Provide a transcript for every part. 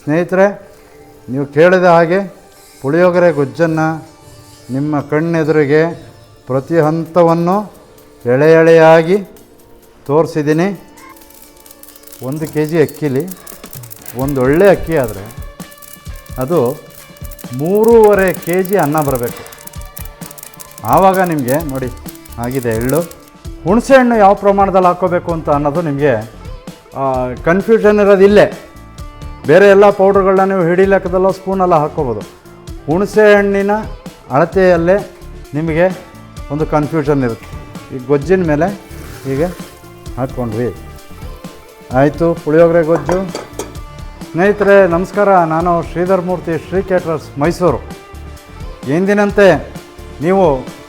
ಸ್ನೇಹಿತರೆ, ನೀವು ಕೇಳಿದ ಹಾಗೆ ಪುಳಿಯೋಗರೆ ಗೊಜ್ಜನ್ನು ನಿಮ್ಮ ಕಣ್ಣೆದುರಿಗೆ ಪ್ರತಿ ಹಂತವನ್ನು ಎಳೆ ಎಳೆಯಾಗಿ ತೋರಿಸಿದ್ದೀನಿ. ಒಂದು ಕೆ ಜಿ ಅಕ್ಕಿಲಿ, ಒಂದು ಒಳ್ಳೆ ಅಕ್ಕಿ ಆದರೆ ಅದು ಮೂರುವರೆ ಕೆ ಜಿ ಅನ್ನ ಬರಬೇಕು. ಆವಾಗ ನಿಮಗೆ, ನೋಡಿ, ಆಗಿದೆ ಎಳ್ಳು. ಹುಣಸೆ ಹಣ್ಣು ಯಾವ ಪ್ರಮಾಣದಲ್ಲಿ ಹಾಕೋಬೇಕು ಅಂತ ಅನ್ನೋದು ನಿಮಗೆ ಕನ್ಫ್ಯೂಷನ್ ಇರೋದು ಇಲ್ಲೇ ಬೇರೆ ಎಲ್ಲ ಪೌಡ್ರ್ಗಳನ್ನ ನೀವು ಹಿಡಿ ಲೆಕ್ಕದಲ್ಲ ಸ್ಪೂನೆಲ್ಲ ಹಾಕ್ಕೋಬೋದು ಹುಣಸೆ ಹಣ್ಣಿನ ಅಳತೆಯಲ್ಲೇ ನಿಮಗೆ ಒಂದು ಕನ್ಫ್ಯೂಷನ್ ಇರುತ್ತೆ. ಈ ಗೊಜ್ಜಿನ ಮೇಲೆ ಹೀಗೆ ಹಾಕ್ಕೊಂಡ್ವಿ ಆಯಿತು, ಪುಳಿಯೋಗರೆ ಗೊಜ್ಜು. ಸ್ನೇಹಿತರೆ, ನಮಸ್ಕಾರ. ನಾನು ಶ್ರೀಧರ್ ಮೂರ್ತಿ, ಶ್ರೀ ಕ್ಯಾಟ್ರಸ್ ಮೈಸೂರು. ಎಂದಿನಂತೆ ನೀವು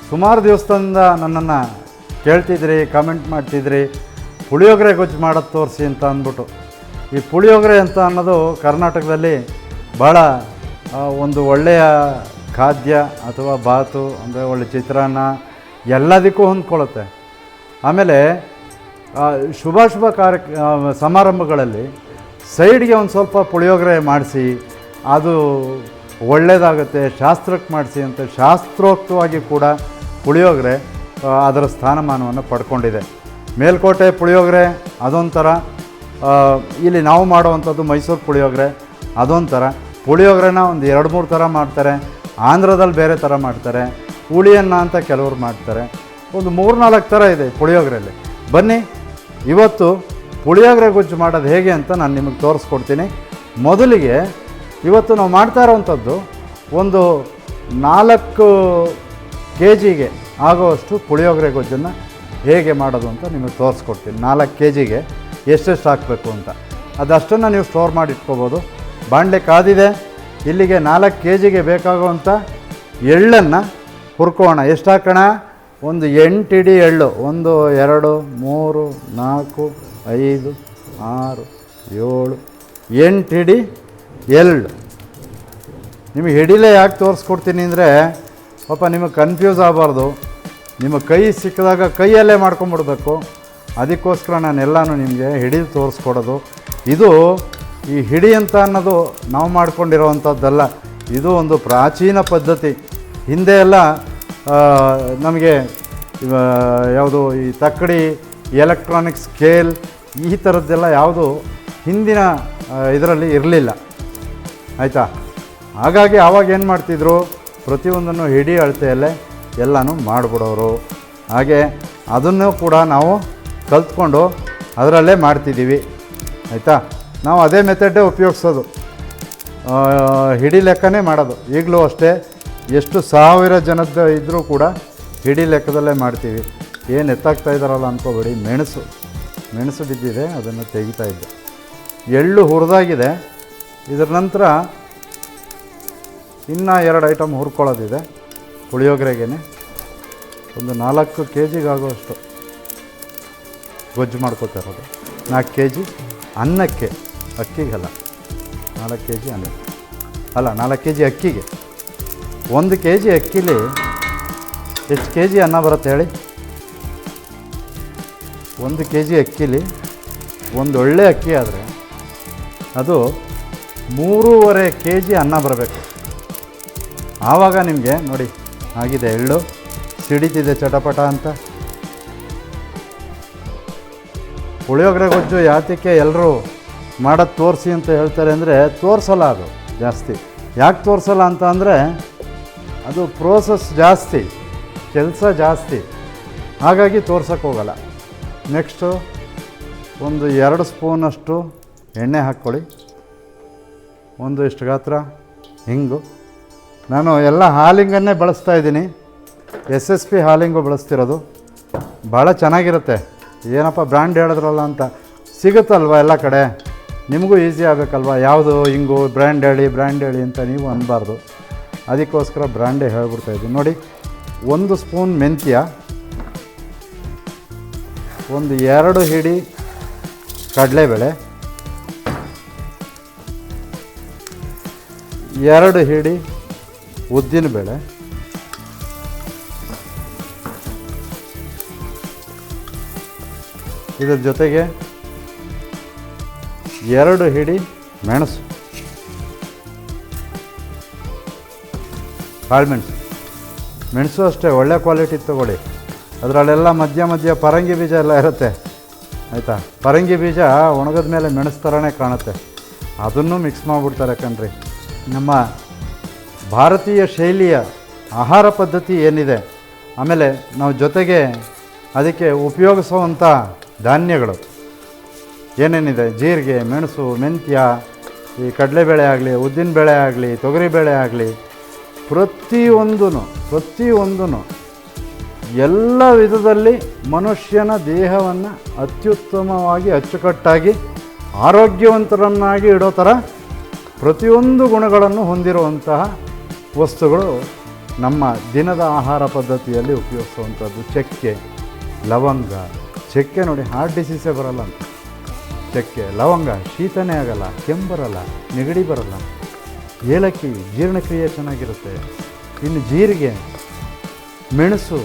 ಸುಮಾರು ದಿವಸದಿಂದ ನನ್ನನ್ನು ಕೇಳ್ತಿದ್ರಿ ಕಾಮೆಂಟ್ ಮಾಡ್ತಿದ್ರಿ. ಪುಳಿಯೋಗರೆ ಗೊಜ್ಜು ಮಾಡೋದು ತೋರಿಸಿ ಅಂತ ಅಂದ್ಬಿಟ್ಟು. ಈ ಪುಳಿಯೋಗರೆ ಅಂತ ಅನ್ನೋದು ಕರ್ನಾಟಕದಲ್ಲಿ ಭಾಳ ಒಂದು ಒಳ್ಳೆಯ ಖಾದ್ಯ ಅಥವಾ ಬಾತು, ಅಂದರೆ ಒಳ್ಳೆ ಚಿತ್ರಾನ್ನ ಎಲ್ಲದಕ್ಕೂ ಹೊಂದ್ಕೊಳ್ಳುತ್ತೆ. ಆಮೇಲೆ ಶುಭ ಶುಭ ಕಾರ್ಯ ಸಮಾರಂಭಗಳಲ್ಲಿ ಸೈಡ್ಗೆ ಒಂದು ಸ್ವಲ್ಪ ಪುಳಿಯೋಗರೆ ಮಾಡಿಸಿ, ಅದು ಒಳ್ಳೆಯದಾಗುತ್ತೆ ಶಾಸ್ತ್ರಕ್ಕೆ ಮಾಡಿಸಿ ಅಂತ ಶಾಸ್ತ್ರೋಕ್ತವಾಗಿ ಕೂಡ ಪುಳಿಯೋಗರೆ ಅದರ ಸ್ಥಾನಮಾನವನ್ನು ಪಡ್ಕೊಂಡಿದೆ. ಮೇಲ್ಕೋಟೆ ಪುಳಿಯೋಗರೆ ಅದೊಂಥರ. ಇಲ್ಲಿ ನಾವು ಮಾಡುವಂಥದ್ದು ಮೈಸೂರು ಪುಳಿಯೋಗರೆ, ಅದೊಂಥರ. ಪುಳಿಯೋಗರೆನ ಒಂದು ಎರಡು ಮೂರು ಥರ ಮಾಡ್ತಾರೆ, ಆಂಧ್ರದಲ್ಲಿ ಬೇರೆ ಥರ ಮಾಡ್ತಾರೆ, ಹುಳಿಯನ್ನ ಅಂತ ಕೆಲವರು ಮಾಡ್ತಾರೆ. ಒಂದು ಮೂರು ನಾಲ್ಕು ಥರ ಇದೆ ಪುಳಿಯೋಗರೆಯಲ್ಲಿ ಬನ್ನಿ, ಇವತ್ತು ಪುಳಿಯೋಗರೆ ಗೊಜ್ಜು ಮಾಡೋದು ಹೇಗೆ ಅಂತ ನಾನು ನಿಮಗೆ ತೋರಿಸ್ಕೊಡ್ತೀನಿ. ಮೊದಲಿಗೆ ಇವತ್ತು ನಾವು ಮಾಡ್ತಾ ಇರೋವಂಥದ್ದು ಒಂದು ನಾಲ್ಕು ಕೆ ಜಿಗೆ ಆಗೋವಷ್ಟು ಪುಳಿಯೋಗರೆ ಗೊಜ್ಜನ್ನು ಹೇಗೆ ಮಾಡೋದು ಅಂತ ನಿಮಗೆ ತೋರಿಸ್ಕೊಡ್ತೀನಿ. ನಾಲ್ಕು ಕೆ ಜಿಗೆ ಎಷ್ಟೆಷ್ಟು ಹಾಕಬೇಕು ಅಂತ. ಅದಷ್ಟನ್ನು ನೀವು ಸ್ಟೋರ್ ಮಾಡಿ ಇಟ್ಕೋಬೋದು. ಬಾಣಲೆ ಕಾದಿದೆ. ಇಲ್ಲಿಗೆ ನಾಲ್ಕು ಕೆ ಜಿಗೆ ಬೇಕಾಗುವಂಥ ಎಳ್ಳನ್ನು ಹುರ್ಕೋಣ ಎಷ್ಟು ಹಾಕೋಣ? ಒಂದು ಎಂಟು ಇಡಿ ಎಳ್ಳು. ಒಂದು, ಎರಡು, ಮೂರು, ನಾಲ್ಕು, ಐದು, ಆರು, ಏಳು, ಎಂಟು ಇಡಿ ಎಳ್ಳು. ನಿಮಗೆ ಹಿಡಿಲೇ ಯಾಕೆ ತೋರಿಸ್ಕೊಡ್ತೀನಿ ಅಂದರೆ, ಪಾಪ ನಿಮಗೆ ಕನ್ಫ್ಯೂಸ್ ಆಗಬಾರ್ದು. ನಿಮ್ಮ ಕೈ ಸಿಕ್ಕಿದಾಗ ಕೈಯಲ್ಲೇ ಮಾಡ್ಕೊಂಬಿಡ್ಬೇಕು. ಅದಕ್ಕೋಸ್ಕರ ನಾನು ಎಲ್ಲನೂ ನಿಮಗೆ ಹಿಡಿದು ತೋರಿಸ್ಕೊಡೋದು. ಇದು ಈ ಹಿಡಿ ಅಂತ ಅನ್ನೋದು ನಾವು ಮಾಡ್ಕೊಂಡಿರೋವಂಥದ್ದಲ್ಲ. ಇದು ಒಂದು ಪ್ರಾಚೀನ ಪದ್ಧತಿ. ಹಿಂದೆ ಎಲ್ಲ ನಮಗೆ ಯಾವುದು ಈ ತಕ್ಕಡಿ ಎಲೆಕ್ಟ್ರಾನಿಕ್ ಸ್ಕೇಲ್ ಈ ಥರದ್ದೆಲ್ಲ ಯಾವುದು ಹಿಂದಿನ ಇದರಲ್ಲಿ ಇರಲಿಲ್ಲ. ಆಯಿತಾ? ಹಾಗಾಗಿ ಆವಾಗ ಏನು ಮಾಡ್ತಿದ್ರು, ಪ್ರತಿಯೊಂದನ್ನು ಹಿಡಿ ಅಳತೆಯಲ್ಲೇ ಎಲ್ಲನೂ ಮಾಡಿಬಿಡೋರು. ಹಾಗೆ ಅದನ್ನು ಕೂಡ ನಾವು ಕಲ್ತ್ಕೊಂಡು ಅದರಲ್ಲೇ ಮಾಡ್ತಿದ್ದೀವಿ. ಆಯಿತಾ? ನಾವು ಅದೇ ಮೆಥಡೇ ಉಪಯೋಗಿಸೋದು. ಹಿಡಿ ಲೆಕ್ಕನೇ ಮಾಡೋದು. ಈಗಲೂ ಅಷ್ಟೇ ಎಷ್ಟು ಸಾವಿರ ಜನದ ಇದ್ದರೂ ಕೂಡ ಹಿಡಿ ಲೆಕ್ಕದಲ್ಲೇ ಮಾಡ್ತೀವಿ. ಏನು ಎತ್ತಾಗ್ತಾ ಇದ್ದಾರಲ್ಲ ಅಂದ್ಕೋಬೇಡಿ ಮೆಣಸು. ಮೆಣಸು ಬಿದ್ದಿದೆ, ಅದನ್ನು ತೆಗಿತಾ ಇದ್ದೆ. ಎಳ್ಳು ಹುರಿದಾಗಿದೆ. ಇದರ ನಂತರ ಇನ್ನೂ ಎರಡು ಐಟಮ್ ಹುರ್ಕೊಳ್ಳೋದಿದೆ. ಪುಳಿಯೋಗರೆಗೆ ಒಂದು ನಾಲ್ಕು ಕೆ ಜಿಗಾಗುವಷ್ಟು ಗೊಜ್ಜು ಮಾಡ್ಕೋತಾ ಇರೋದು ನಾಲ್ಕು ಕೆ ಜಿ ಅನ್ನಕ್ಕೆ ಅಕ್ಕಿಗಲ್ಲ. ನಾಲ್ಕು ಕೆ ಜಿ ಅನ್ನ. ಅಲ್ಲ, ನಾಲ್ಕು ಕೆ ಜಿ ಅಕ್ಕಿಗೆ. ಒಂದು ಕೆ ಜಿ ಅಕ್ಕಿಲಿ ಎಷ್ಟು ಕೆ ಜಿ ಅನ್ನ ಬರುತ್ತೆ ಹೇಳಿ? ಒಂದು ಕೆ ಜಿ ಅಕ್ಕಿಲಿ ಒಂದು ಒಳ್ಳೆ ಅಕ್ಕಿ ಆದರೆ ಅದು ಮೂರುವರೆ ಕೆ ಜಿ ಅನ್ನ ಬರಬೇಕು. ಆವಾಗ ನಿಮಗೆ ನೋಡಿ, ಆಗಿದೆ ಎಳ್ಳು, ಸಿಡಿತಿದೆ ಚಟಪಟ ಅಂತ. ಪುಳಿಯೋಗರೆ ಗೊಜ್ಜು ಯಾತಕ್ಕೆ ಎಲ್ಲರೂ ಮಾಡೋದು ತೋರಿಸಿ ಅಂತ ಹೇಳ್ತಾರೆ ಅಂದರೆ ತೋರಿಸಲ್ಲ ಅದು ಜಾಸ್ತಿ. ಯಾಕೆ ತೋರಿಸಲ್ಲ ಅಂತ ಅಂದರೆ ಅದು ಪ್ರೋಸೆಸ್ ಜಾಸ್ತಿ, ಕೆಲಸ ಜಾಸ್ತಿ. ಹಾಗಾಗಿ ತೋರ್ಸೋಕ್ಕೆ ಹೋಗಲ್ಲ. ನೆಕ್ಸ್ಟು ಒಂದು ಎರಡು ಸ್ಪೂನಷ್ಟು ಎಣ್ಣೆ ಹಾಕ್ಕೊಳ್ಳಿ. ಒಂದು ಇಷ್ಟು ಗಾತ್ರ ಹಿಂಗು. ನಾನು ಎಲ್ಲ ಹಾಲಿಂಗನ್ನೇ ಬಳಸ್ತಾ ಇದ್ದೀನಿ. ಎಸ್ ಎಸ್ ಪಿ ಹಾಲಿಂಗು ಬಳಸ್ತಿರೋದು. ಭಾಳ ಚೆನ್ನಾಗಿರುತ್ತೆ. ಏನಪ್ಪ ಬ್ರ್ಯಾಂಡ್ ಹೇಳಿದ್ರಲ್ಲ ಅಂತ. ಸಿಗುತ್ತಲ್ವ ಎಲ್ಲ ಕಡೆ? ನಿಮಗೂ ಈಸಿ ಆಗಬೇಕಲ್ವ? ಯಾವುದು, ಹಿಂಗು ಬ್ರ್ಯಾಂಡ್ ಹೇಳಿ ಬ್ರ್ಯಾಂಡ್ ಹೇಳಿ ಅಂತ ನೀವು ಅನ್ನಬಾರ್ದು ಅದಕ್ಕೋಸ್ಕರ ಬ್ರ್ಯಾಂಡೇ ಹೇಳ್ಬಿಡ್ತಾ ಇದ್ದೀನಿ ನೋಡಿ, ಒಂದು ಸ್ಪೂನ್ ಮೆಂತ್ಯ, ಒಂದು ಎರಡು ಹಿಡಿ ಕಡಲೆಬೇಳೆ, ಎರಡು ಹಿಡಿ ಉದ್ದಿನಬೇಳೆ ಇದರ ಜೊತೆಗೆ ಎರಡು ಹಿಡಿ ಮೆಣಸು. ಕಾಳುಮೆಣಸು ಮೆಣಸು. ಅಷ್ಟೇ, ಒಳ್ಳೆ ಕ್ವಾಲಿಟಿ ತೊಗೊಳ್ಳಿ. ಅದರಲ್ಲೆಲ್ಲ ಮಧ್ಯ ಮಧ್ಯ ಪರಂಗಿ ಬೀಜ ಎಲ್ಲ ಇರುತ್ತೆ. ಆಯಿತಾ? ಪರಂಗಿ ಬೀಜ ಒಣಗದ ಮೇಲೆ ಮೆಣಸು ಥರನೇ ಕಾಣುತ್ತೆ. ಅದನ್ನು ಮಿಕ್ಸ್ ಮಾಡಿಬಿಡ್ತಾರೆ ಕಣ್ರಿ. ನಮ್ಮ ಭಾರತೀಯ ಶೈಲಿಯ ಆಹಾರ ಪದ್ಧತಿ ಏನಿದೆ? ಆಮೇಲೆ ನಾವು ಜೊತೆಗೆ ಅದಕ್ಕೆ ಉಪಯೋಗಿಸುವಂಥ ಧಾನ್ಯಗಳು. ಏನೇನಿದೆ? ಜೀರಿಗೆ, ಮೆಣಸು, ಮೆಂತ್ಯ, ಈ ಕಡಲೆಬೇಳೆ ಆಗಲಿ ಉದ್ದಿನಬೇಳೆ ಆಗಲಿ ತೊಗರಿಬೇಳೆ ಆಗಲಿ ಪ್ರತಿಯೊಂದೂ ಪ್ರತಿಯೊಂದೂ ಎಲ್ಲ ವಿಧದಲ್ಲಿ ಮನುಷ್ಯನ ದೇಹವನ್ನು ಅತ್ಯುತ್ತಮವಾಗಿ, ಅಚ್ಚುಕಟ್ಟಾಗಿ, ಆರೋಗ್ಯವಂತರನ್ನಾಗಿ ಇಡೋ ಥರ ಪ್ರತಿಯೊಂದು ಗುಣಗಳನ್ನು ಹೊಂದಿರುವಂತಹ ವಸ್ತುಗಳು ನಮ್ಮ ದಿನದ ಆಹಾರ ಪದ್ಧತಿಯಲ್ಲಿ ಉಪಯೋಗಿಸುವಂಥದ್ದು. ಚಕ್ಕೆ, ಲವಂಗ ಚಕ್ಕೆ ನೋಡಿ ಹಾರ್ಟ್ ಡಿಸೀಸೇ ಬರಲ್ಲ ಅಂತ. ಚಕ್ಕೆ, ಲವಂಗ, ಶೀತನೇ ಆಗಲ್ಲ ಕೆಮ್ಮು ಬರಲ್ಲ ನೆಗಡಿ ಬರಲ್ಲ. ಏಲಕ್ಕಿ, ಜೀರ್ಣಕ್ರಿಯೆ ಚೆನ್ನಾಗಿರುತ್ತೆ. ಇನ್ನು ಜೀರಿಗೆ, ಮೆಣಸು,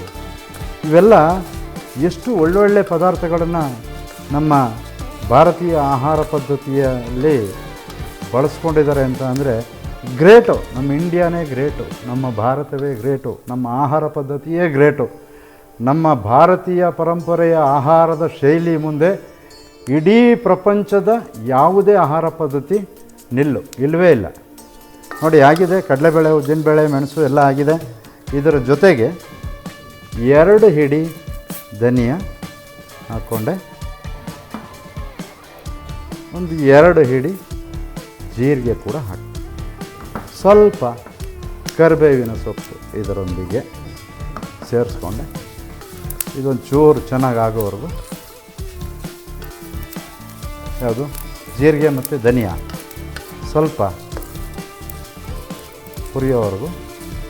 ಇವೆಲ್ಲ ಎಷ್ಟು ಒಳ್ಳೊಳ್ಳೆ ಪದಾರ್ಥಗಳನ್ನು ನಮ್ಮ ಭಾರತೀಯ ಆಹಾರ ಪದ್ಧತಿಯಲ್ಲಿ ಬಳಸ್ಕೊಂಡಿದ್ದಾರೆ ಅಂತ ಅಂದರೆ ಗ್ರೇಟು. ನಮ್ಮ ಇಂಡಿಯಾನೇ ಗ್ರೇಟು. ನಮ್ಮ ಭಾರತವೇ ಗ್ರೇಟು. ನಮ್ಮ ಆಹಾರ ಪದ್ಧತಿಯೇ ಗ್ರೇಟು. ನಮ್ಮ ಭಾರತೀಯ ಪರಂಪರೆಯ ಆಹಾರದ ಶೈಲಿ ಮುಂದೆ ಇಡೀ ಪ್ರಪಂಚದ ಯಾವುದೇ ಆಹಾರ ಪದ್ಧತಿ ನಿಲ್ಲು ಇಲ್ಲವೇ ಇಲ್ಲ. ನೋಡಿ, ಆಗಿದೆ. ಕಡಲೆಬೇಳೆ, ಉದ್ದಿನಬೇಳೆ, ಮೆಣಸು ಎಲ್ಲ ಆಗಿದೆ. ಇದರ ಜೊತೆಗೆ ಎರಡು ಹಿಡಿ ಧನಿಯ ಹಾಕ್ಕೊಂಡೆ ಒಂದು ಎರಡು ಹಿಡಿ ಜೀರಿಗೆ ಕೂಡ ಹಾಕಿ. ಸ್ವಲ್ಪ ಕರಿಬೇವಿನ ಸೊಪ್ಪು ಇದರೊಂದಿಗೆ ಸೇರಿಸ್ಕೊಂಡೆ. ಇದೊಂದು ಚೂರು ಚೆನ್ನಾಗಿ ಆಗೋವರೆಗೂ ಯಾವುದು? ಜೀರಿಗೆ ಮತ್ತು ಧನಿಯಾ. ಸ್ವಲ್ಪ ಹುರಿಯೋವರೆಗೂ.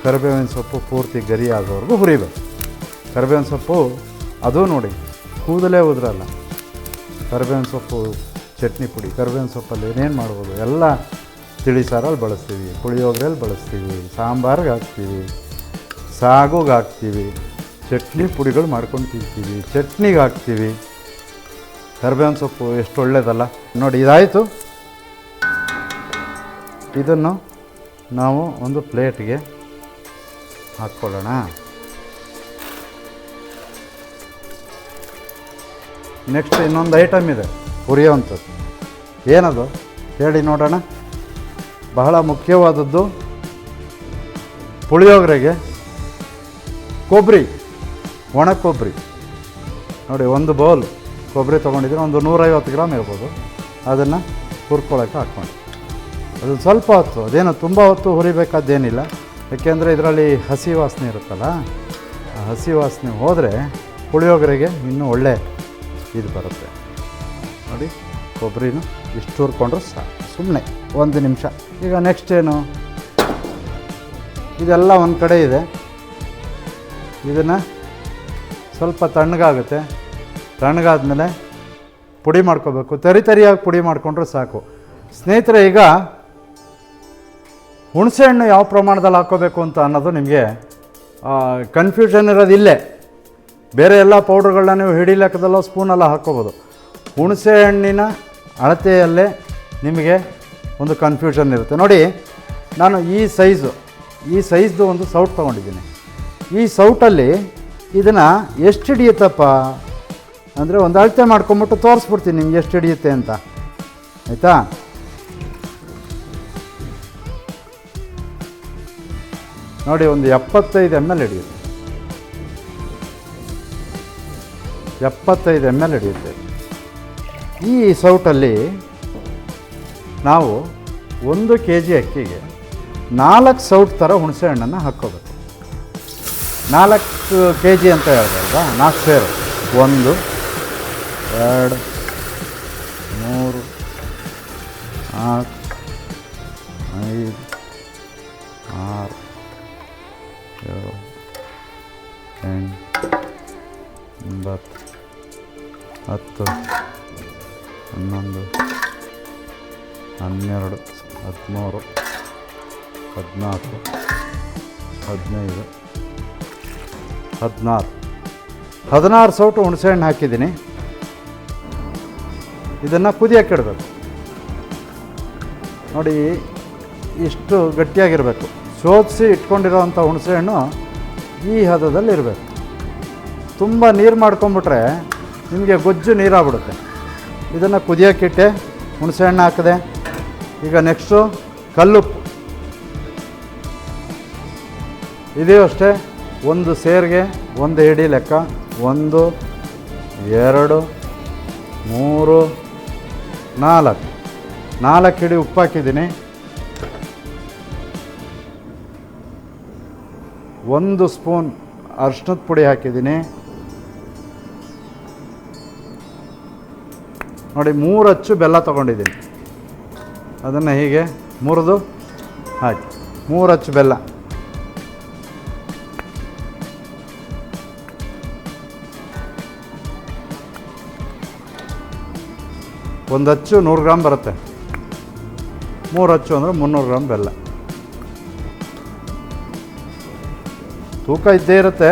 ಕರಿಬೇವಿನ ಸೊಪ್ಪು ಪೂರ್ತಿ ಗರಿ ಆಗೋವರೆಗೂ ಹುರಿಬೇಕು. ಕರಿಬೇವಿನ ಸೊಪ್ಪು, ಅದು ನೋಡಿ, ಕೂದಲೇ ಉದ್ರಲ್ಲ. ಕರಿಬೇವಿನ ಸೊಪ್ಪು, ಚಟ್ನಿ ಪುಡಿ, ಕರಿಬೇವಿನ ಸೊಪ್ಪಲ್ಲಿ ಏನೇನು ಮಾಡ್ಬೋದು? ಎಲ್ಲ ತಿಳಿ ಸಾರಲ್ಲಿ ಬಳಸ್ತೀವಿ. ಪುಳಿಯೋಗರೆಯಲ್ಲಿ ಬಳಸ್ತೀವಿ. ಸಾಂಬಾರ್ಗೆ ಹಾಕ್ತೀವಿ. ಸಾಗುಗೆ ಹಾಕ್ತೀವಿ. ಚಟ್ನಿ ಪುಡಿಗಳು ಮಾಡ್ಕೊಂಡು ತಿಂತೀವಿ. ಚಟ್ನಿಗೆ ಹಾಕ್ತೀವಿ. ಕರ್ಬೇವಿನ ಸೊಪ್ಪು ಎಷ್ಟು ಒಳ್ಳೇದಲ್ಲ. ನೋಡಿ, ಇದಾಯಿತು. ಇದನ್ನು ನಾವು ಒಂದು ಪ್ಲೇಟ್ಗೆ ಹಾಕ್ಕೊಳ್ಳೋಣ. ನೆಕ್ಸ್ಟ್ ಇನ್ನೊಂದು ಐಟಮ್ ಇದೆ ಹುರಿಯೋವಂಥದ್ದು ಏನದು? ಹೇಳಿ ನೋಡೋಣ. ಬಹಳ ಮುಖ್ಯವಾದದ್ದು ಪುಳಿಯೋಗರೆಗೆ ಕೊಬ್ಬರಿ. ಒಣ ಕೊಬ್ಬರಿ. ನೋಡಿ, ಒಂದು ಬೌಲ್ ಕೊಬ್ಬರಿ ತೊಗೊಂಡಿದ್ರೆ ಒಂದು ನೂರೈವತ್ತು ಗ್ರಾಮ್ ಇರ್ಬೋದು. ಅದನ್ನು ಹುರ್ಕೊಳ್ಳೋಕ್ಕೆ ಹಾಕ್ಕೊಂಡು. ಅದು ಸ್ವಲ್ಪ ಹೊತ್ತು, ಅದೇನು ತುಂಬ ಹೊತ್ತು ಹುರಿಬೇಕಾದ್ದೇನಿಲ್ಲ. ಯಾಕೆಂದರೆ ಇದರಲ್ಲಿ ಹಸಿ ವಾಸನೆ ಇರುತ್ತಲ್ಲ, ಆ ಹಸಿ ವಾಸನೆ ಹೋದರೆ ಪುಳಿಯೋಗರೆಗೆ ಇನ್ನೂ ಒಳ್ಳೆ ಇದು ಬರುತ್ತೆ. ನೋಡಿ, ಕೊಬ್ಬರಿನೂ ಇಷ್ಟು ಹುರ್ಕೊಂಡ್ರೆ ಸಾಕು. ಸುಮ್ಮನೆ ಒಂದು ನಿಮಿಷ. ಈಗ ನೆಕ್ಸ್ಟ್ ಏನು? ಇದೆಲ್ಲ ಒಂದು ಕಡೆ ಇದೆ. ಇದನ್ನು ಸ್ವಲ್ಪ ತಣ್ಣಗಾಗುತ್ತೆ. ತಣ್ಣಗಾದ್ಮೇಲೆ ಪುಡಿ ಮಾಡ್ಕೋಬೇಕು. ತರಿ ತರಿಯಾಗಿ ಪುಡಿ ಮಾಡಿಕೊಂಡ್ರೆ ಸಾಕು. ಸ್ನೇಹಿತರೆ, ಈಗ ಹುಣಸೆಹಣ್ಣು ಯಾವ ಪ್ರಮಾಣದಲ್ಲಿ ಹಾಕೋಬೇಕು ಅಂತ ಅನ್ನೋದು ನಿಮಗೆ ಕನ್ಫ್ಯೂಷನ್ ಇರೋದು ಇಲ್ಲೇ. ಬೇರೆ ಎಲ್ಲ ಪೌಡ್ರ್ಗಳನ್ನ ನೀವು ಹಿಡಿ ಲೆಕ್ಕದಲ್ಲೋ ಸ್ಪೂನೆಲ್ಲ ಹಾಕ್ಕೋಬೋದು ಹುಣಸೆ ಹಣ್ಣಿನ ಅಳತೆಯಲ್ಲೇ ನಿಮಗೆ ಒಂದು ಕನ್ಫ್ಯೂಷನ್ ಇರುತ್ತೆ. ನೋಡಿ, ನಾನು ಈ ಸೈಜು ಈ ಸೈಜ್ದು ಒಂದು ಸೌಟ್ ತೊಗೊಂಡಿದ್ದೀನಿ. ಈ ಸೌಟಲ್ಲಿ ಇದನ್ನು ಎಷ್ಟು ಹಿಡಿಯುತ್ತಪ್ಪ? ಅಂದರೆ ಒಂದು ಅಳತೆ ಮಾಡ್ಕೊಂಬಿಟ್ಟು ತೋರಿಸ್ಬಿಡ್ತೀನಿ ನಿಮ್ಗೆ ಎಷ್ಟು ಹಿಡಿಯುತ್ತೆ ಅಂತ. ಆಯಿತಾ? ನೋಡಿ, ಒಂದು ಎಪ್ಪತ್ತೈದು ಎಂ ಎಲ್ ಹಿಡಿಯುತ್ತೆ. ಎಪ್ಪತ್ತೈದು ಎಂ ಎಲ್ ಹಿಡಿಯುತ್ತೆ. ಈ ಸೌಟಲ್ಲಿ ನಾವು ಒಂದು ಕೆ ಜಿ ಅಕ್ಕಿಗೆ ನಾಲ್ಕು ಸೌಟ್ ಥರ ಹುಣಸೆ ಹಣ್ಣನ್ನು ಹಾಕ್ಕೋಬೇಕು. ನಾಲ್ಕು ಕೆ ಜಿ ಅಂತ ಹೇಳ್ದಲ್ವಾ ನಾಲ್ಕು ಸೇರು. ಒಂದು ಎರಡು ಮೂರು ನಾಲ್ಕು ಹದಿನಾರು. ಹದಿನಾರು ಸೌಟು ಹುಣಸೆಹಣ್ಣು ಹಾಕಿದ್ದೀನಿ. ಇದನ್ನು ಕುದಿಯಕ್ಕೆ ಇಡಬೇಕು. ನೋಡಿ, ಇಷ್ಟು ಗಟ್ಟಿಯಾಗಿರಬೇಕು. ಶೋಧಿಸಿ ಇಟ್ಕೊಂಡಿರೋವಂಥ ಹುಣಸೆಹಣ್ಣು ಈ ಹದದಲ್ಲಿ ಇರಬೇಕು. ತುಂಬ ನೀರು ಮಾಡ್ಕೊಂಬಿಟ್ರೆ ನಿಮಗೆ ಗೊಜ್ಜು ನೀರಾಗ್ಬಿಡುತ್ತೆ. ಇದನ್ನು ಕುದಿಯೋಕ್ಕಿಟ್ಟೆ ಹುಣಸೆಹಣ್ಣು ಹಾಕಿದೆ. ಈಗ ನೆಕ್ಸ್ಟು ಕಲ್ಲುಪ್ಪು. ಇದೆಯೂ ಅಷ್ಟೇ. ಒಂದು ಸೇರಿಗೆ ಒಂದು ಹಿಡಿ ಲೆಕ್ಕ. ಒಂದು, ಎರಡು, ಮೂರು, ನಾಲ್ಕು. ನಾಲ್ಕು ಹಿಡಿ ಉಪ್ಪು ಹಾಕಿದ್ದೀನಿ. ಒಂದು ಸ್ಪೂನ್ ಅರ್ಶಿನದ ಪುಡಿ ಹಾಕಿದ್ದೀನಿ. ನೋಡಿ, ಮೂರು ಅಚ್ಚು ಬೆಲ್ಲ ತೊಗೊಂಡಿದ್ದೀನಿ. ಅದನ್ನು ಹೀಗೆ ಮುರಿದು ಹಾಕಿ. ಮೂರು ಅಚ್ಚು ಬೆಲ್ಲ. ಒಂದು ಹಚ್ಚು ನೂರು ಗ್ರಾಮ್ ಬರುತ್ತೆ. ಮೂರು ಹಚ್ಚು ಅಂದರೆ ಮುನ್ನೂರು ಗ್ರಾಮ್ ಬೆಲ್ಲ. ತೂಕ ಇದ್ದೇ ಇರುತ್ತೆ,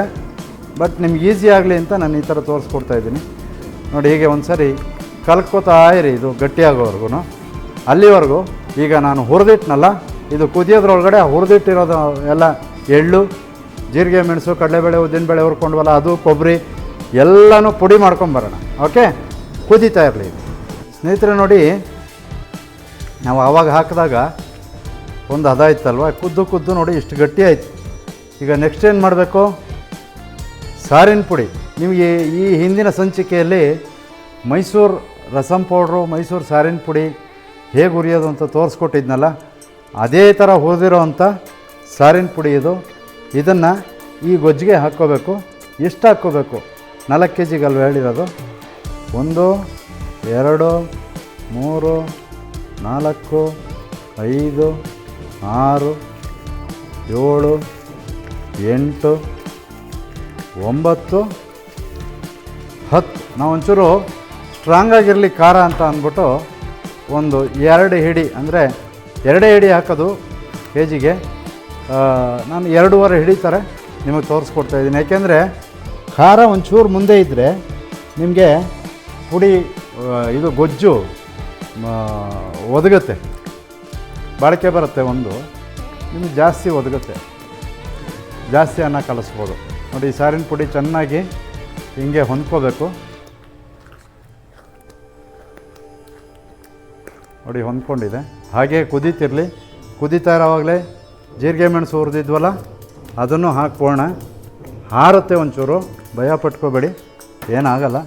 ಬಟ್ ನಿಮ್ಗೆ ಈಸಿ ಆಗಲಿ ಅಂತ ನಾನು ಈ ಥರ ತೋರಿಸ್ಕೊಡ್ತಾ ಇದ್ದೀನಿ. ನೋಡಿ, ಹೀಗೆ ಒಂದು ಸರಿ ಕಲ್ಕೋತಾ ಇರಿ ಇದು ಗಟ್ಟಿಯಾಗೋವರೆಗೂ. ಅಲ್ಲಿವರೆಗೂ ಈಗ ನಾನು ಹುರಿದಿಟ್ನಲ್ಲ, ಇದು ಕುದಿಯೋದ್ರೊಳಗಡೆ ಹುರಿದಿಟ್ಟಿರೋದು ಎಲ್ಲ ಎಳ್ಳು, ಜೀರಿಗೆ, ಮೆಣಸು, ಕಡಲೆಬೇಳೆ ಉದ್ದಿನಬೇಳೆ ಹುರ್ಕೊಂಡ್ವಲ್ಲ, ಅದು, ಕೊಬ್ಬರಿ, ಎಲ್ಲನೂ ಪುಡಿ ಮಾಡ್ಕೊಂಬರೋಣ ಓಕೆ ಕುದೀತಾ ಇರಲಿ ಇದು. ಸ್ನೇಹಿತರೆ ನೋಡಿ, ನಾವು ಆವಾಗ ಹಾಕಿದಾಗ ಒಂದು ಹದ ಇತ್ತಲ್ವ? ಕುದ್ದು ಕುದ್ದು ನೋಡಿ ಇಷ್ಟು ಗಟ್ಟಿ ಆಯ್ತು. ಈಗ ನೆಕ್ಸ್ಟ್ ಏನು ಮಾಡಬೇಕು? ಸಾರಿನ ಪುಡಿ. ನಿಮಗೆ ಈ ಹಿಂದಿನ ಸಂಚಿಕೆಯಲ್ಲಿ ಮೈಸೂರು ರಸಂ ಪೌಡ್ರು, ಮೈಸೂರು ಸಾರಿನ ಪುಡಿ ಹೇಗೆ ಉರಿಯೋದು ಅಂತ ತೋರಿಸ್ಕೊಟ್ಟಿದ್ನಲ್ಲ, ಅದೇ ಥರ ಹುರಿದಿರೋ ಅಂಥ ಸಾರಿನ ಪುಡಿ ಇದು. ಇದನ್ನು ಈ ಗೊಜ್ಜಿಗೆ ಹಾಕ್ಕೋಬೇಕು. ಎಷ್ಟು ಹಾಕ್ಕೋಬೇಕು? ನಾಲ್ಕು ಕೆ ಜಿಗಲ್ವ ಹೇಳಿರೋದು? ಒಂದು ಎರಡು, ಮೂರು, ನಾಲ್ಕು, ಐದು, ಆರು, ಏಳು, ಎಂಟು, ಒಂಬತ್ತು, ಹತ್ತು. ನಾವು ಒಂಚೂರು ಸ್ಟ್ರಾಂಗಾಗಿರಲಿ ಖಾರ ಅಂತ ಅಂದ್ಬಿಟ್ಟು ಒಂದು ಎರಡು ಹಿಡಿ, ಅಂದರೆ ಎರಡೇ ಹಿಡಿ ಹಾಕೋದು ಕೆ ಜಿಗೆ ನಾನು ಎರಡೂವರೆ ಹಿಡಿತಾರೆ, ನಿಮಗೆ ತೋರಿಸ್ಕೊಡ್ತಾ ಇದ್ದೀನಿ. ಯಾಕೆಂದರೆ ಖಾರ ಒಂಚೂರು ಮುಂದೆ ಇದ್ದರೆ ನಿಮಗೆ ಪುಡಿ ಇದು ಗೊಜ್ಜು ಒದಗತ್ತೆ. ಬಾಳಿಕೆ ಬರುತ್ತೆ ಒಂದು ನಿಮಗೆ ಜಾಸ್ತಿ ಒದಗುತ್ತೆ. ಜಾಸ್ತಿ ಅನ್ನ ಕಲಿಸ್ಬೋದು. ನೋಡಿ, ಈ ಸಾರಿನ ಪುಡಿ ಚೆನ್ನಾಗಿ ಹಿಂಗೆ ಹೊಂದ್ಕೋಬೇಕು. ನೋಡಿ, ಹೊಂದ್ಕೊಂಡಿದೆ. ಹಾಗೆ ಕುದೀತಿರಲಿ. ಕುದೀತಾ ಇರೋವಾಗಲೇ ಜೀರಿಗೆ ಮೆಣಸು ಹುರಿದಿದ್ವಲ್ಲ, ಅದನ್ನು ಹಾಕ್ಕೋಣ ಹಾರುತ್ತೆ ಒಂಚೂರು. ಭಯ ಪಟ್ಕೋಬೇಡಿ. ಏನಾಗಲ್ಲ.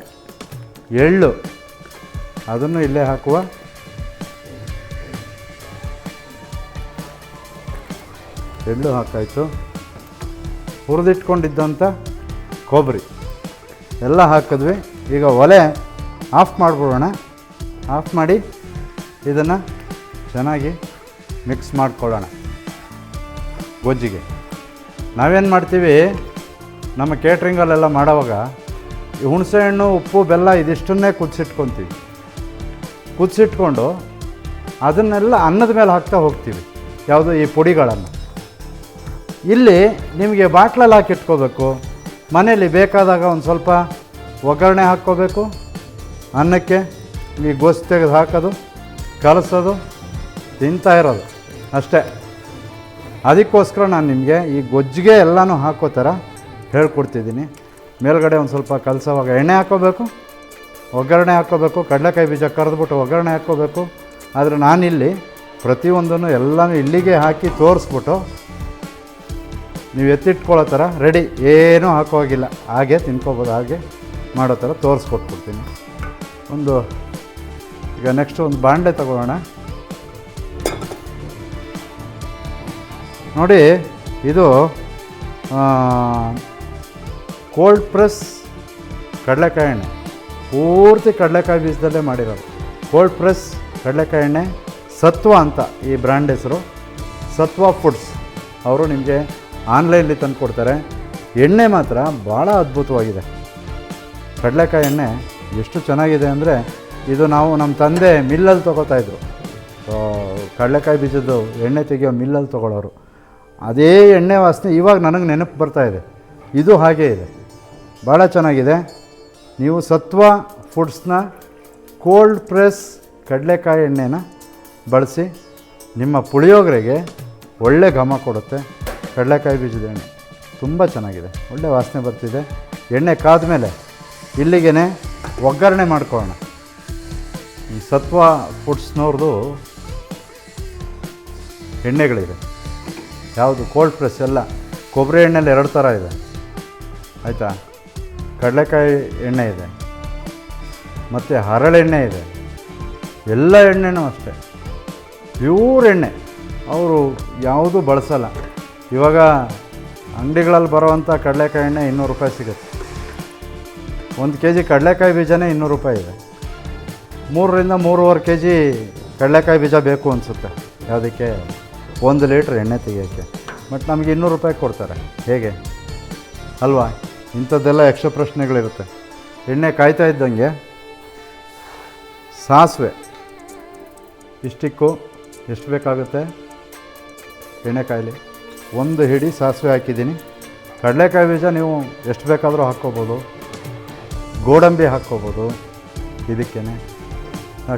ಎಳ್ಳು. ಅದನ್ನು ಇಲ್ಲೇ ಹಾಕುವ. ಎಳ್ಳು ಹಾಕಾಯಿತು. ಹುರಿದಿಟ್ಕೊಂಡಿದ್ದಂಥ ಕೊಬ್ಬರಿ. ಎಲ್ಲ ಹಾಕಿದ್ವಿ. ಈಗ ಒಲೆ ಆಫ್ ಮಾಡಿಬಿಡೋಣ. ಆಫ್ ಮಾಡಿ ಇದನ್ನು ಚೆನ್ನಾಗಿ ಮಿಕ್ಸ್ ಮಾಡ್ಕೊಳ್ಳೋಣ. ಗೊಜ್ಜಿಗೆ. ನಾವೇನು ಮಾಡ್ತೀವಿ? ನಮ್ಮ ಕೇಟ್ರಿಂಗಲ್ಲೆಲ್ಲ ಮಾಡೋವಾಗ ಹುಣಸೆಹಣ್ಣು, ಉಪ್ಪು, ಬೆಲ್ಲ ಇದಿಷ್ಟನ್ನೇ ಕುದಿಸಿಟ್ಕೊತೀವಿ. ಕುದಿಸಿಟ್ಕೊಂಡು ಅದನ್ನೆಲ್ಲ ಅನ್ನದ ಮೇಲೆ ಹಾಕ್ತಾ ಹೋಗ್ತೀವಿ. ಯಾವುದು ಈ ಪುಡಿಗಳನ್ನು. ಇಲ್ಲಿ ನಿಮಗೆ ಬಾಟ್ಲಲ್ಲಿ ಹಾಕಿ ಇಟ್ಕೋಬೇಕು. ಮನೆಯಲ್ಲಿ ಬೇಕಾದಾಗ ಒಂದು ಸ್ವಲ್ಪ ಒಗ್ಗರಣೆ ಹಾಕ್ಕೋಬೇಕು. ಅನ್ನಕ್ಕೆ ಈ ಗೋಸ್ ತೆಗೆದು ಹಾಕೋದು, ಕಲಸೋದು, ತಿಂತಾ ಇರೋದು. ಅಷ್ಟೇ. ಅದಕ್ಕೋಸ್ಕರ ನಾನು ನಿಮಗೆ ಈ ಗೊಜ್ಜಿಗೆ ಎಲ್ಲನೂ ಹಾಕೋ ಥರ ಹೇಳ್ಕೊಡ್ತಿದ್ದೀನಿ. ಮೇಲ್ಗಡೆ ಒಂದು ಸ್ವಲ್ಪ ಕಲಸೋವಾಗ ಎಣ್ಣೆ ಹಾಕ್ಕೋಬೇಕು ಒಗ್ಗರಣೆ ಹಾಕೋಬೇಕು, ಕಡಲೆಕಾಯಿ ಬೀಜ ಕರೆದ್ಬಿಟ್ಟು ಒಗ್ಗರಣೆ ಹಾಕ್ಕೋಬೇಕು ಆದರೆ ನಾನಿಲ್ಲಿ ಪ್ರತಿಯೊಂದನ್ನು ಎಲ್ಲನೂ ಇಲ್ಲಿಗೆ ಹಾಕಿ ತೋರಿಸ್ಬಿಟ್ಟು ನೀವು ಎತ್ತಿಟ್ಕೊಳ್ಳೋ ಥರ ರೆಡಿ. ಏನೂ ಹಾಕೋಗಿಲ್ಲ. ಹಾಗೆ ತಿನ್ಕೋಬೋದು, ಹಾಗೆ ಮಾಡೋ ಥರ ತೋರಿಸ್ಕೊಟ್ಬಿಡ್ತೀನಿ. ಒಂದು, ಈಗ ನೆಕ್ಸ್ಟ್ ಒಂದು ಬಾಂಡೆ ತಗೊಳ್ಳೋಣ. ನೋಡಿ, ಇದು ಕೋಲ್ಡ್ ಪ್ರೆಸ್ ಕಡಲೆಕಾಯಿ ಎಣ್ಣೆ. ಪೂರ್ತಿ ಕಡಲೆಕಾಯಿ ಬೀಜದಲ್ಲೇ ಮಾಡಿರೋದು. ಕೋಲ್ಡ್ ಪ್ರೆಸ್ ಕಡಲೆಕಾಯಿ ಎಣ್ಣೆ, ಸತ್ವ ಅಂತ ಈ ಬ್ರ್ಯಾಂಡ್ ಹೆಸರು. ಸತ್ವ ಫುಡ್ಸ್ ಅವರು ನಿಮಗೆ ಆನ್ಲೈನಲ್ಲಿ ತಂದು ಕೊಡ್ತಾರೆ. ಎಣ್ಣೆ ಮಾತ್ರ ಭಾಳ ಅದ್ಭುತವಾಗಿದೆ. ಕಡಲೆಕಾಯಿ ಎಣ್ಣೆ ಎಷ್ಟು ಚೆನ್ನಾಗಿದೆ ಅಂದರೆ ಇದು ನಾವು ನಮ್ಮ ತಂದೆ ಮಿಲ್ಲಲ್ಲಿ ತೊಗೋತಾಯಿದ್ರು ಕಡಲೆಕಾಯಿ ಬೀಜದ್ದು ಎಣ್ಣೆ ತೆಗೆಯೋ ಮಿಲ್ಲಲ್ಲಿ ತೊಗೊಳೋರು ಅದೇ ಎಣ್ಣೆ ವಾಸನೆ ಇವಾಗ ನನಗೆ ನೆನಪು ಬರ್ತಾ ಇದೆ. ಇದು ಹಾಗೇ ಇದೆ. ಭಾಳ ಚೆನ್ನಾಗಿದೆ. ನೀವು ಸತ್ವ, ಫುಡ್ಸ್ನ, ಕೋಲ್ಡ್ ಪ್ರೆಸ್, ಕಡಲೆಕಾಯಿ ಎಣ್ಣೆನ ಬಳಸಿ ನಿಮ್ಮ ಪುಳಿಯೋಗರೆಗೆ ಒಳ್ಳೆ ಘಮ ಕೊಡುತ್ತೆ. ಕಡಲೆಕಾಯಿ ಬೀಜದ ಎಣ್ಣೆ ತುಂಬ ಚೆನ್ನಾಗಿದೆ. ಒಳ್ಳೆ ವಾಸನೆ ಬರ್ತಿದೆ. ಎಣ್ಣೆ ಕಾದ ಮೇಲೆ ಇಲ್ಲಿಗೆ ಒಗ್ಗರಣೆ ಮಾಡ್ಕೊಳ್ಳೋಣ. ಈ ಸತ್ವ ಫುಡ್ಸ್ನವ್ರದ್ದು ಎಣ್ಣೆಗಳಿದೆ. ಯಾವುದು ಕೋಲ್ಡ್ ಪ್ರೆಸ್ ಎಲ್ಲ ಕೊಬ್ಬರಿ ಎಣ್ಣೆಲಿ ಎರಡು ಥರ ಇದೆ. ಆಯಿತಾ? ಕಡಲೆಕಾಯಿ ಎಣ್ಣೆ ಇದೆ, ಮತ್ತು ಹರಳೆಣ್ಣೆ ಇದೆ, ಎಲ್ಲ ಎಣ್ಣೆನೂ ಅಷ್ಟೇ. ಪ್ಯೂರ್ ಎಣ್ಣೆ, ಅವರು ಯಾವುದೂ ಬಳಸಲ್ಲ. ಇವಾಗ ಅಂಗಡಿಗಳಲ್ಲಿ ಬರೋವಂಥ ಕಡಲೆಕಾಯಿ ಎಣ್ಣೆ ಇನ್ನೂರು ರೂಪಾಯಿ ಸಿಗುತ್ತೆ. ಒಂದು ಕೆ ಜಿ ಕಡಲೆಕಾಯಿ ಬೀಜನೇ ಇನ್ನೂರು ರೂಪಾಯಿ ಇದೆ. ಮೂರರಿಂದ ಮೂರುವರೆ ಕೆ ಜಿ ಕಡಲೆಕಾಯಿ ಬೀಜ ಬೇಕು ಅನಿಸುತ್ತೆ. ಯಾವುದಕ್ಕೆ? ಒಂದು ಲೀಟ್ರ್ ಎಣ್ಣೆ ತೆಗಿಯೋಕ್ಕೆ. ಬಟ್ ನಮಗೆ ಇನ್ನೂರು ರೂಪಾಯಿ ಕೊಡ್ತಾರೆ. ಹೇಗೆ? ಅಲ್ವಾ? ಇಂಥದ್ದೆಲ್ಲ ಯಕ್ಷ ಪ್ರಶ್ನೆಗಳಿರುತ್ತೆ. ಎಣ್ಣೆ ಕಾಯ್ತಾ ಇದ್ದಂಗೆ ಸಾಸಿವೆ. ಇಷ್ಟಿಕ್ಕು ಎಷ್ಟು ಬೇಕಾಗುತ್ತೆ? ಎಣ್ಣೆ ಕಾಯಿಲೆ. ಒಂದು ಹಿಡಿ ಸಾಸಿವೆ ಹಾಕಿದ್ದೀನಿ. ಕಡಲೆಕಾಯಿ ಬೀಜ ನೀವು ಎಷ್ಟು ಬೇಕಾದರೂ ಹಾಕ್ಕೋಬೋದು. ಗೋಡಂಬಿ ಹಾಕ್ಕೋಬೋದು. ಇದಕ್ಕೇ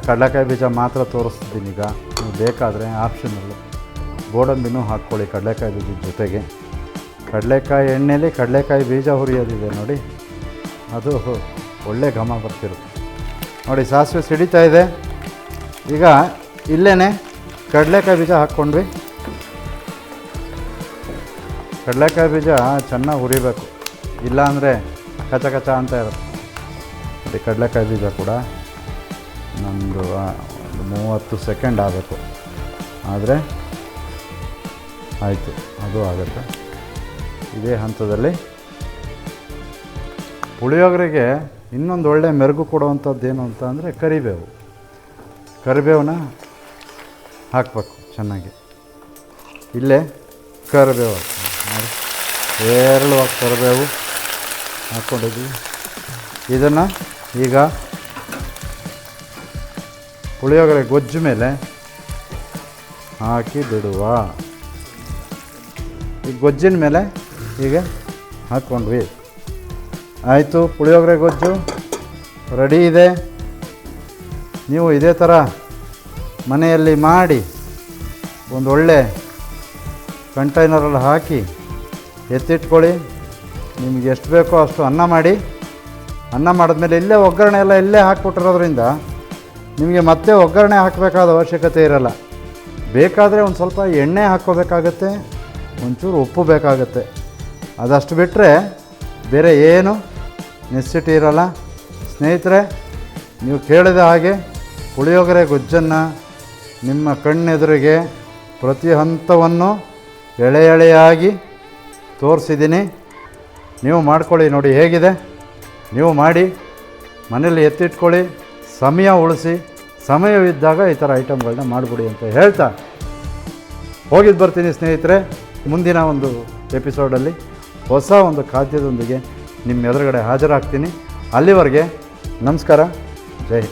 ಕಡಲೆಕಾಯಿ ಬೀಜ ಮಾತ್ರ ತೋರಿಸ್ತಿದ್ದೀನಿ ಈಗ. ನೀವು ಬೇಕಾದರೆ ಆಪ್ಷನಲ್ಲು. ಗೋಡಂಬಿನೂ ಹಾಕ್ಕೊಳ್ಳಿ ಕಡಲೆಕಾಯಿ ಬೀಜದ ಜೊತೆಗೆ. ಕಡಲೆಕಾಯಿ ಎಣ್ಣೆಲಿ ಕಡಲೆಕಾಯಿ ಬೀಜ ಹುರಿಯೋದಿದೆ ನೋಡಿ. ಅದು ಒಳ್ಳೆ ಘಮ ಬರ್ತಿರುತ್ತೆ. ನೋಡಿ, ಸಾಸಿವೆ ಸಿಡಿತಾ ಇದೆ. ಈಗ ಇಲ್ಲೇ ಕಡಲೆಕಾಯಿ ಬೀಜ ಹಾಕ್ಕೊಂಡ್ವಿ. ಕಡಲೆಕಾಯಿ ಬೀಜ ಚೆನ್ನಾಗಿ ಹುರಿಬೇಕು. ಇಲ್ಲಾಂದರೆ ಕಚ ಕಚ ಅಂತ ಇರುತ್ತೆ. ನೋಡಿ ಕಡಲೆಕಾಯಿ ಬೀಜ ಕೂಡ ನಮ್ಮದು ಒಂದು ಮೂವತ್ತು ಸೆಕೆಂಡ್ ಆಗಬೇಕು. ಆದರೆ ಆಯಿತು, ಅದು ಆಗುತ್ತೆ. ಇದೇ ಹಂತದಲ್ಲಿ. ಪುಳಿಯೋಗರೆಗೆ ಇನ್ನೊಂದು ಒಳ್ಳೆ ಮೆರುಗು ಕೊಡುವಂಥದ್ದು ಏನು ಅಂತ ಅಂದರೆ ಕರಿಬೇವು. ಕರಿಬೇವನ್ನ ಹಾಕಬೇಕು ಚೆನ್ನಾಗಿ. ಇಲ್ಲೇ ಕರಿಬೇವು ಹಾಕ್ತೀವಿ ಹೇರಳವಾಗಿ ಕರಿಬೇವು ಹಾಕ್ಕೊಂಡಿದ್ವಿ ಇದನ್ನು ಈಗ ಪುಳಿಯೋಗರೆ ಗೊಜ್ಜು ಮೇಲೆ ಹಾಕಿ ಬಿಡುವ. ಈ ಗೊಜ್ಜಿನ ಮೇಲೆ ಹೀಗೆ ಹಾಕ್ಕೊಂಡ್ವಿ. ಆಯಿತು, ಪುಳಿಯೋಗರೆ ಗೊಜ್ಜು, ರೆಡಿ ಇದೆ. ನೀವು ಇದೇ ಥರ ಮನೆಯಲ್ಲಿ ಮಾಡಿ ಒಂದು ಒಳ್ಳೆ ಕಂಟೈನರಲ್ಲಿ ಹಾಕಿ ಎತ್ತಿಟ್ಕೊಳ್ಳಿ. ನಿಮ್ಗೆ ಎಷ್ಟು ಬೇಕೋ ಅಷ್ಟು ಅನ್ನ ಮಾಡಿ. ಅನ್ನ ಮಾಡಿದ್ಮೇಲೆ ಇಲ್ಲೇ ಒಗ್ಗರಣೆ ಎಲ್ಲ ಇಲ್ಲೇ ಹಾಕ್ಬಿಟ್ಟಿರೋದ್ರಿಂದ ನಿಮಗೆ ಮತ್ತೆ ಒಗ್ಗರಣೆ ಹಾಕಬೇಕಾದ ಅವಶ್ಯಕತೆ ಇರಲ್ಲ. ಬೇಕಾದರೆ ಒಂದು ಸ್ವಲ್ಪ ಎಣ್ಣೆ ಹಾಕ್ಕೋಬೇಕಾಗತ್ತೆ, ಒಂಚೂರು ಉಪ್ಪು ಬೇಕಾಗತ್ತೆ. ಅದಷ್ಟು ಬಿಟ್ಟರೆ ಬೇರೆ ಏನು ನೆಸಿಟಿ ಇರಲ್ಲ. ಸ್ನೇಹಿತರೆ, ನೀವು ಕೇಳಿದ ಹಾಗೆ ಪುಳಿಯೋಗರೆ ಗೊಜ್ಜನ್ನು ನಿಮ್ಮ ಕಣ್ಣೆದುರಿಗೆ ಪ್ರತಿ ಹಂತವನ್ನು ಎಳೆ ಎಳೆಯಾಗಿ ತೋರಿಸಿದ್ದೀನಿ. ನೀವು ಮಾಡ್ಕೊಳ್ಳಿ ನೋಡಿ ಹೇಗಿದೆ. ನೀವು ಮಾಡಿ ಮನೇಲಿ ಎತ್ತಿಟ್ಕೊಳ್ಳಿ, ಸಮಯ ಉಳಿಸಿ, ಸಮಯವಿದ್ದಾಗ ಈ ಥರ ಐಟಮ್ಗಳನ್ನ ಮಾಡಿಬಿಡಿ ಅಂತ ಹೇಳ್ತಾ ಹೋಗಿದ್ದು ಬರ್ತೀನಿ ಸ್ನೇಹಿತರೆ, ಮುಂದಿನ ಒಂದು ಎಪಿಸೋಡಲ್ಲಿ. ಹೊಸ ಒಂದು ಖಾದ್ಯದೊಂದಿಗೆ ನಿಮ್ಮ ಎದುರುಗಡೆ ಹಾಜರಾಗ್ತೀನಿ. ಅಲ್ಲಿವರೆಗೆ ನಮಸ್ಕಾರ. ಜೈ